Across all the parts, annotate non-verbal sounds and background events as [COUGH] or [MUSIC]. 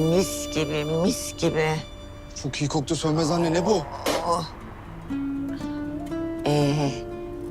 mis gibi, mis gibi. Çok iyi koktu Sönmez anne ne bu? Oh. Ee,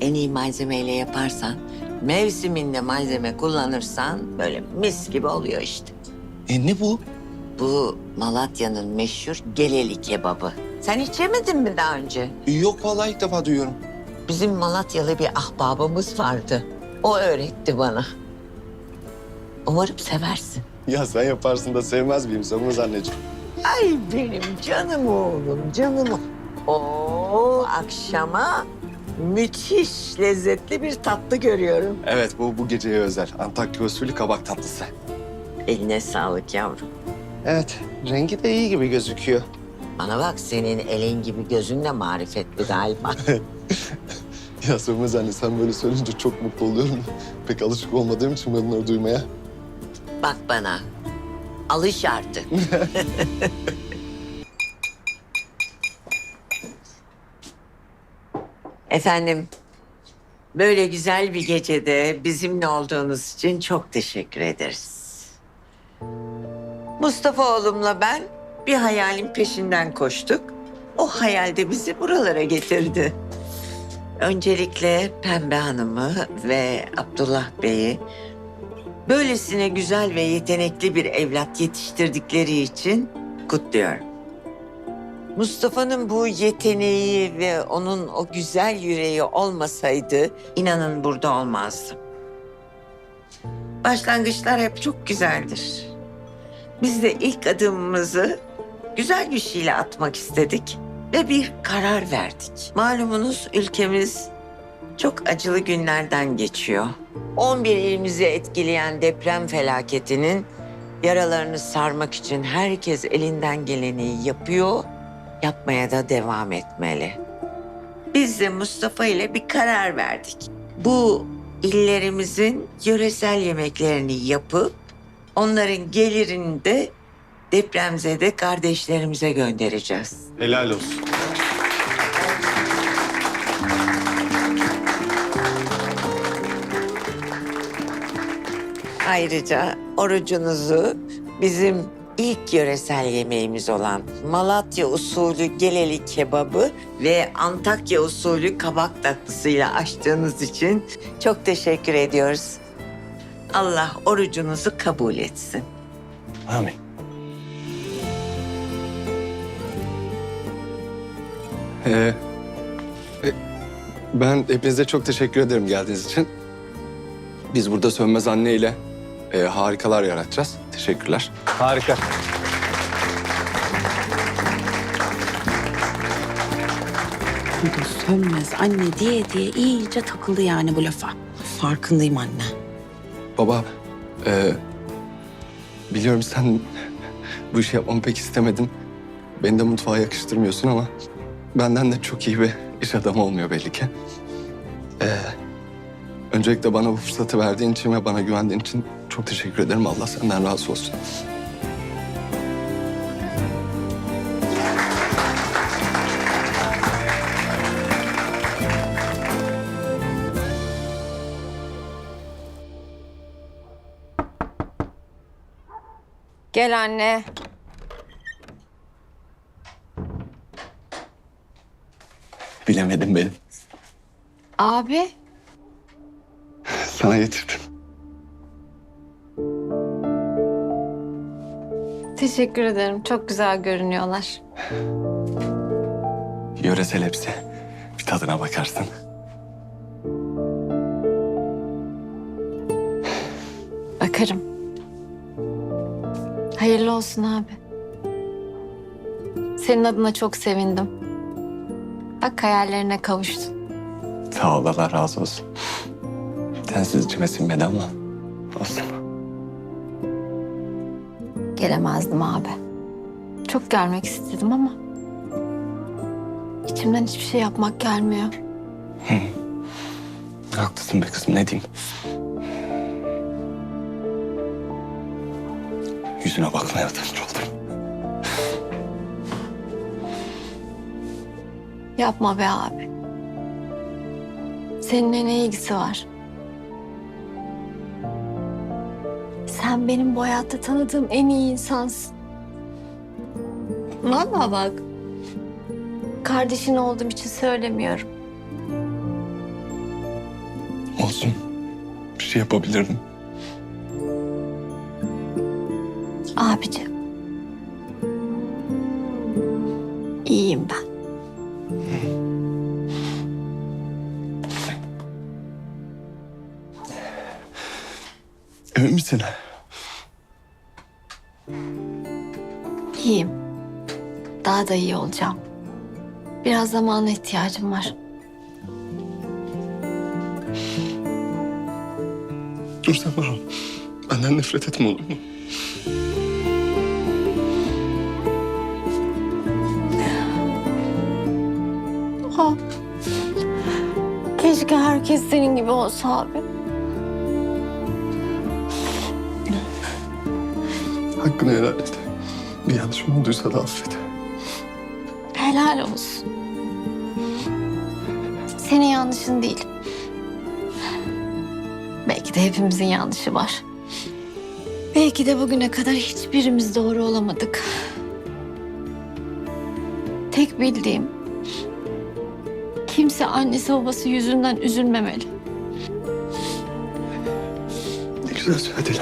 en iyi malzemeyle yaparsan, mevsiminde malzeme kullanırsan böyle mis gibi oluyor işte. E ne bu? Bu Malatya'nın meşhur geleli kebabı. Sen hiç yemedin mi daha önce? Yok vallahi ilk defa duyuyorum. Bizim Malatyalı bir ahbabımız vardı. O öğretti bana. Umarım seversin. Ya sen yaparsın da sevmez miyim Sönmez anneciğim? Ay benim canım oğlum, canım. Oo, akşama müthiş lezzetli bir tatlı görüyorum. Evet bu bu geceye özel. Antakya usulü kabak tatlısı. Eline sağlık yavrum. Evet rengi de iyi gibi gözüküyor. Bana bak senin elin gibi gözün de marifetli galiba. [LAUGHS] Ya Sönmez anne sen böyle söyleyince çok mutlu oluyorum. Pek alışık olmadığım için bunları duymaya. Bak bana. Alış artık. [LAUGHS] Efendim, böyle güzel bir gecede bizimle olduğunuz için çok teşekkür ederiz. Mustafa oğlumla ben bir hayalin peşinden koştuk. O hayal de bizi buralara getirdi. Öncelikle Pembe Hanım'ı ve Abdullah Bey'i böylesine güzel ve yetenekli bir evlat yetiştirdikleri için kutluyorum. Mustafa'nın bu yeteneği ve onun o güzel yüreği olmasaydı inanın burada olmazdım. Başlangıçlar hep çok güzeldir. Biz de ilk adımımızı güzel bir şeyle atmak istedik ve bir karar verdik. Malumunuz ülkemiz çok acılı günlerden geçiyor. 11 ilimizi etkileyen deprem felaketinin yaralarını sarmak için herkes elinden geleni yapıyor, yapmaya da devam etmeli. Biz de Mustafa ile bir karar verdik. Bu illerimizin yöresel yemeklerini yapıp onların gelirini de depremzede kardeşlerimize göndereceğiz. Helal olsun. Ayrıca orucunuzu bizim ilk yöresel yemeğimiz olan Malatya usulü geleli kebabı ve Antakya usulü kabak tatlısıyla açtığınız için çok teşekkür ediyoruz. Allah orucunuzu kabul etsin. Amin. Ee, e, ben hepinize çok teşekkür ederim geldiğiniz için. Biz burada Sönmez anne ile e, harikalar yaratacağız. Teşekkürler. Harika. Sönmez anne diye diye iyice takıldı yani bu lafa. Farkındayım anne. Baba, e, biliyorum sen bu işi yapmamı pek istemedin. Beni de mutfağa yakıştırmıyorsun ama benden de çok iyi bir iş adamı olmuyor belli ki. E, öncelikle bana bu fırsatı verdiğin için ve bana güvendiğin için çok teşekkür ederim. Allah senden razı olsun. Gel anne. Bilemedim benim. Abi. Sana getirdim. Teşekkür ederim. Çok güzel görünüyorlar. Yöresel hepsi. Bir tadına bakarsın. Bakarım. Hayırlı olsun abi. Senin adına çok sevindim. Bak hayallerine kavuştun. Sağ ol Allah razı olsun. Sensiz içime sinmedi ama olsun. Gelemezdim abi. Çok gelmek istedim ama... ...içimden hiçbir şey yapmak gelmiyor. Haklısın be kızım ne diyeyim. Yüzüne bakmaya utanır oldum. Yapma be abi. Seninle ne ilgisi var? Sen benim bu hayatta tanıdığım en iyi insansın. Vallahi bak. Kardeşin olduğum için söylemiyorum. Olsun. Bir şey yapabilirdim. Abicim. İyiyim ben. Emin misin? İyiyim. Daha da iyi olacağım. Biraz zamana ihtiyacım var. Dur bana. Benden nefret etme olur mu? Ha. Keşke herkes senin gibi olsa abi. Hakkını helal et. Bir yanlışım olduysa da affet. Helal olsun. Senin yanlışın değil. Belki de hepimizin yanlışı var. Belki de bugüne kadar hiçbirimiz doğru olamadık. Tek bildiğim kimse annesi babası yüzünden üzülmemeli. Ne güzel söyledin.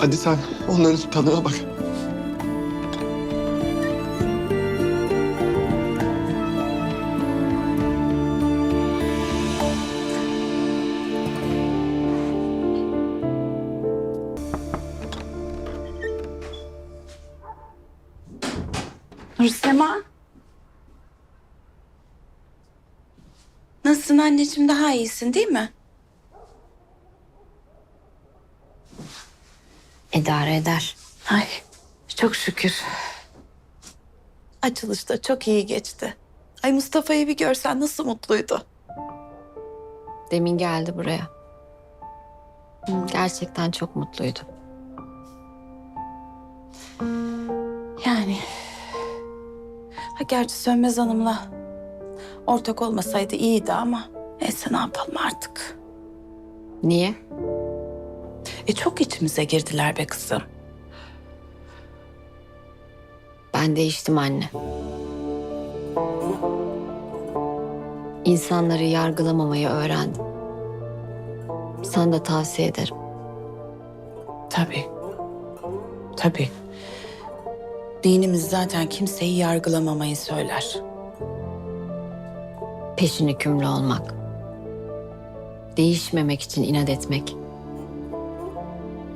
Hadi sen onların tadına bak. Nursema. Nasılsın anneciğim daha iyisin değil mi? İdare eder. Ay çok şükür. Açılış da çok iyi geçti. Ay Mustafa'yı bir görsen nasıl mutluydu. Demin geldi buraya. Hı, Gerçekten çok mutluydu. Yani. Ha, gerçi Sönmez Hanım'la ortak olmasaydı iyiydi ama neyse ne yapalım artık. Niye? E çok içimize girdiler be kızım. Ben değiştim anne. İnsanları yargılamamayı öğrendim. Sana da tavsiye ederim. Tabii. Tabii. Dinimiz zaten kimseyi yargılamamayı söyler. Peşin hükümlü olmak. Değişmemek için inat etmek.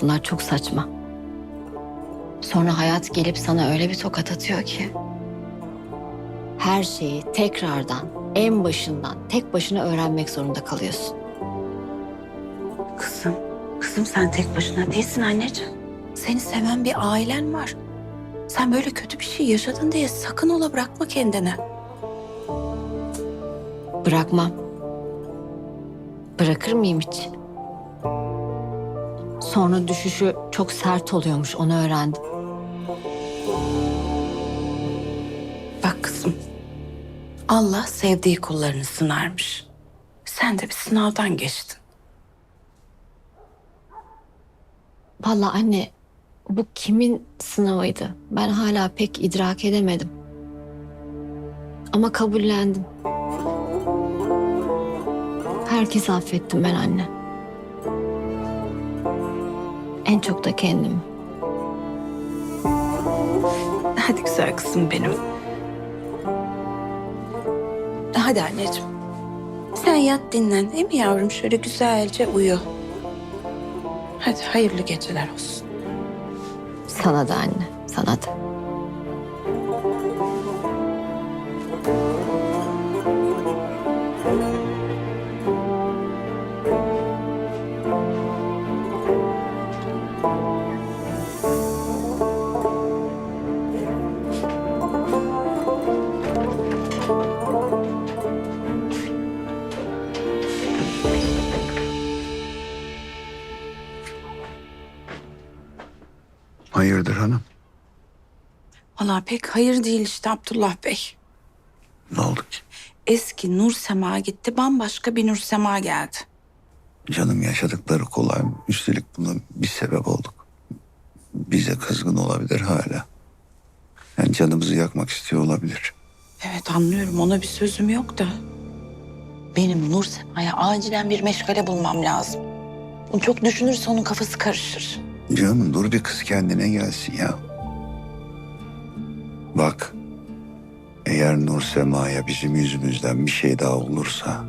Bunlar çok saçma. Sonra hayat gelip sana öyle bir tokat atıyor ki. Her şeyi tekrardan, en başından, tek başına öğrenmek zorunda kalıyorsun. Kızım, kızım sen tek başına değilsin anneciğim. Seni seven bir ailen var. Sen böyle kötü bir şey yaşadın diye sakın ola bırakma kendini. Bırakmam. Bırakır mıyım hiç? Sonra düşüşü çok sert oluyormuş, onu öğrendim. Bak kızım, Allah sevdiği kullarını sınarmış. Sen de bir sınavdan geçtin. Vallahi anne, bu kimin sınavıydı? Ben hala pek idrak edemedim. Ama kabullendim. Herkesi affettim ben anne. En çok da kendimi. Hadi güzel kızım benim. Hadi anneciğim. Sen yat dinlen değil mi yavrum? Şöyle güzelce uyu. Hadi hayırlı geceler olsun. Sana da anne, sana da. Pek hayır değil işte Abdullah Bey. Ne oldu ki? Eski Nur Sema gitti, bambaşka bir Nur Sema geldi. Canım yaşadıkları kolay mı? Üstelik buna bir sebep olduk. bize kızgın olabilir hala. Yani canımızı yakmak istiyor olabilir. Evet anlıyorum ona bir sözüm yok da. Benim Nur Sema'ya acilen bir meşgale bulmam lazım. Onu çok düşünürse onun kafası karışır. Canım dur bir kız kendine gelsin ya. Bak. Eğer Nur Sema'ya bizim yüzümüzden bir şey daha olursa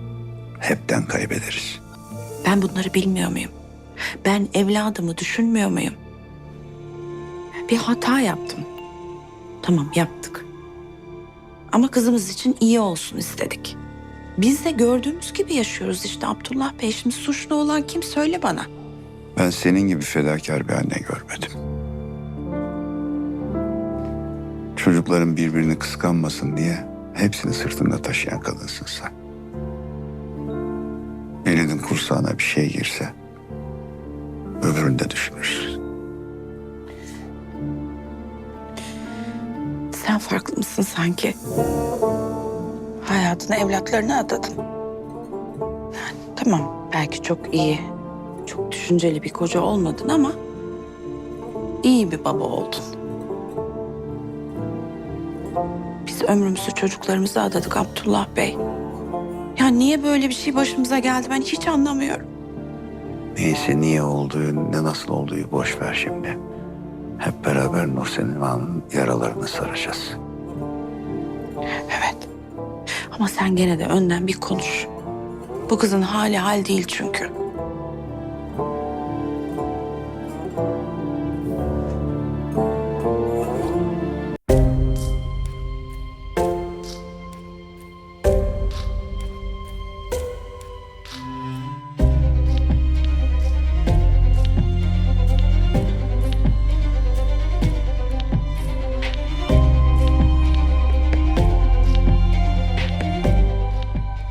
hepten kaybederiz. Ben bunları bilmiyor muyum? Ben evladımı düşünmüyor muyum? Bir hata yaptım. Tamam yaptık. Ama kızımız için iyi olsun istedik. Biz de gördüğümüz gibi yaşıyoruz işte Abdullah Bey. Şimdi suçlu olan kim söyle bana. Ben senin gibi fedakar bir anne görmedim. Çocukların birbirini kıskanmasın diye hepsini sırtında taşıyan kadınsın sen. Elinin kursağına bir şey girse öbürünü de düşünürsün. Sen farklı mısın sanki? Hayatını evlatlarına adadın. Yani tamam belki çok iyi, çok düşünceli bir koca olmadın ama iyi bir baba oldun. Ömrümüzü çocuklarımıza adadık Abdullah Bey. Ya niye böyle bir şey başımıza geldi ben hiç anlamıyorum. Neyse niye olduğu, ne nasıl olduğu boş ver şimdi. Hep beraber Nur Senima'nın yaralarını saracağız. Evet. Ama sen gene de önden bir konuş. Bu kızın hali hal değil çünkü.